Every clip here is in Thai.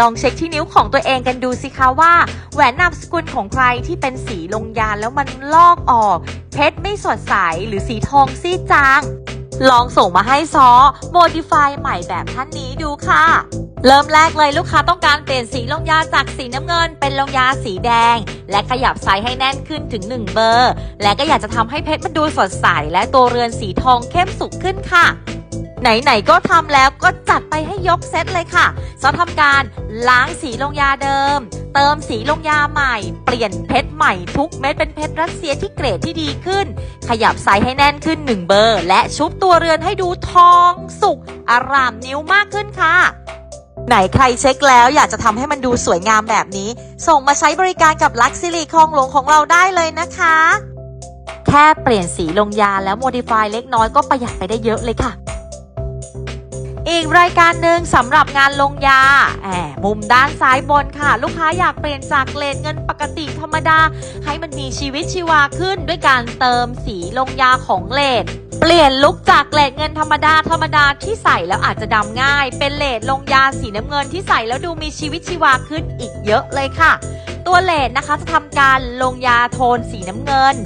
ลองเช็คที่นิ้วของตัวเองกันดูสิคะว่า แหวนนามสกุลของใครที่เป็นสีลงยาแล้วมันลอกออก เพชรไม่สดใสหรือสีทองซีดจาง ลองส่งมาให้ซอ Modify ใหม่แบบท่านนี้ดูค่ะ เริ่มแรกเลยลูกค้าต้องการเปลี่ยนสีลงยาจากสีน้ำเงิน เป็นลงยาสีแดง และขยับไซส์ให้แน่นขึ้นถึง 1 เบอร์ และก็อยากจะทำให้เพชรมันดูสดใส และตัวเรือนสีทองเข้มสุกขึ้นค่ะ ไหน ๆ ก็ทำแล้วก็จัดไปให้ยกเซตเลยค่ะซอทำการล้างสีลงยาเดิม เติมสีลงยาใหม่ เปลี่ยนเพชรใหม่ทุกเม็ดเป็นเพชรรัสเซียที่เกรดที่ดีขึ้น ขยับไซส์ให้แน่นขึ้น 1 เบอร์ และชุบตัวเรือนให้ดูทองสุกอารามนิ้วมากขึ้นค่ะ ไหนใครเช็คแล้วอยากจะทำให้มันดูสวยงามแบบนี้ ส่งมาใช้บริการกับลักซิลีคลองหลวงของเราได้เลยนะคะ แค่เปลี่ยนสีลงยาแล้วโมดิฟายเล็กน้อยก็ประหยัดไปได้เยอะเลยค่ะ อีกรายการหนึ่งสำหรับงานลงยาแอบมุมด้านซ้ายบนค่ะ ลูกค้าอยากเปลี่ยนจากเลนเงินปกติธรรมดา ให้มันมีชีวิตชีวาขึ้นด้วยการเติมสีลงยาของเลดเปลี่ยนลุกจากเลดเงินธรรมดาธรรมดาที่ใส่แล้วอาจจะดำง่าย เป็นเลดลงยาสีน้ำเงินที่ใส่แล้วดูมีชีวิตชีวาขึ้นอีกเยอะเลยค่ะ ตัวเลดนะคะจะทำการลงยาโทนสีน้ำเงิน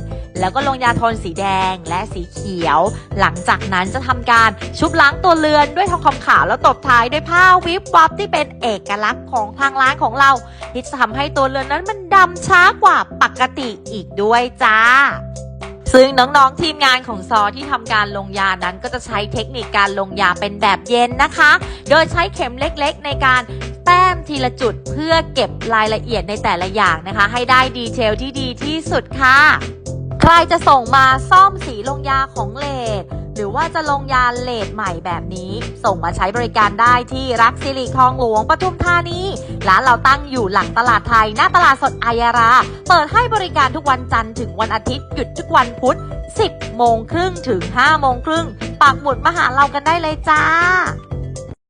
แล้วก็ลงยาโทนสีแดงและสีเขียว หลังจากนั้นจะทำการชุบล้างตัวเรือนด้วยทองคำขาวแล้วตบท้ายด้วยผ้าวิบวับที่เป็นเอกลักษณ์ของทางร้านของเรา ที่จะทำให้ตัวเรือนนั้นมันดำช้ากว่าปกติอีกด้วยจ้าซึ่งน้องๆ ทีมงานของซอที่ทำการลงยานั้นก็จะใช้เทคนิคการลงยาเป็นแบบเย็นนะคะ โดยใช้เข็มเล็กๆ ในการแต้มทีละจุดเพื่อเก็บรายละเอียดในแต่ละอย่างนะคะ ให้ได้ดีเทลที่ดีที่สุดค่ะ รจะส่งมาซ่อมสีลงยาของเลดหรือว่าจะลงยาเลดใหม่แบบนี้ ส่งมาใช้บริการได้ที่รักสิริคลองหลวงปทุมธานีร้านเราตั้งอยู่หลังตลาดไทย หน้าตลาดสดอายารา เปิดให้บริการทุกวันจันทร์ถึงวันอาทิตย์หยุดทุกวันพุธ 10 โมงครึ่งถึง 5 โมงครึ่งปักหมุดมาหาเรากันได้เลยจ้า